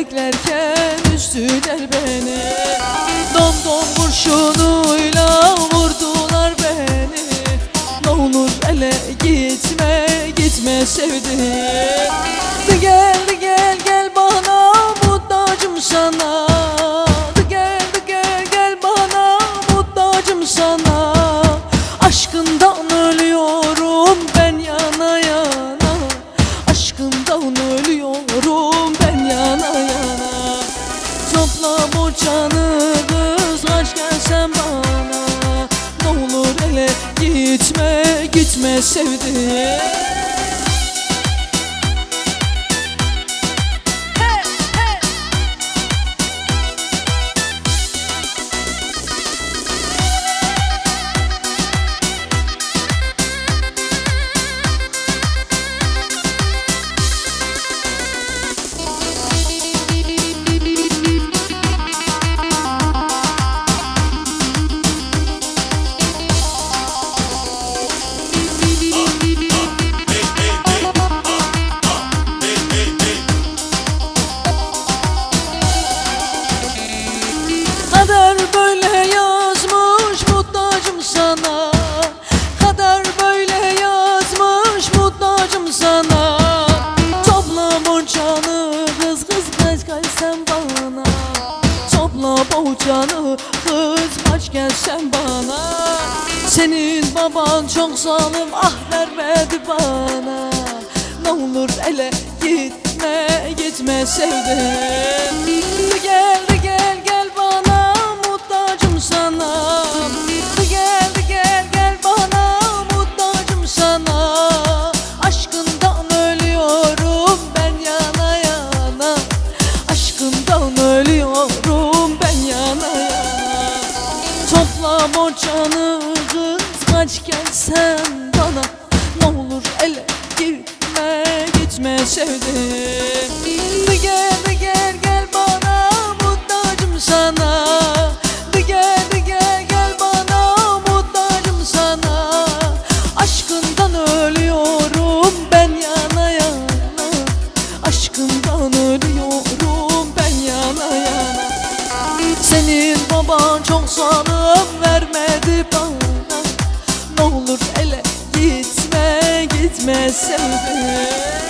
beklerken üstüler beni. Dom dom kurşunuyla vurdular beni. Ne olur ele gitme gitme sevdim gitme sevdim sen bana. Topla borçanı kız kaç gel sen bana. Senin baban çok zalim ah vermedi bana. Ne olur ele gitme gitme sevdim gel Borçanı kız kaç gelsen bana. Ne olur ele gitme gitme sevdim. Gel gel gel bana muhtacım sana. Gel gel gel bana muhtacım sana. Aşkından ölüyorum ben yana Aşkından ölüyorum ben yana senin baban çok zalim bana Ne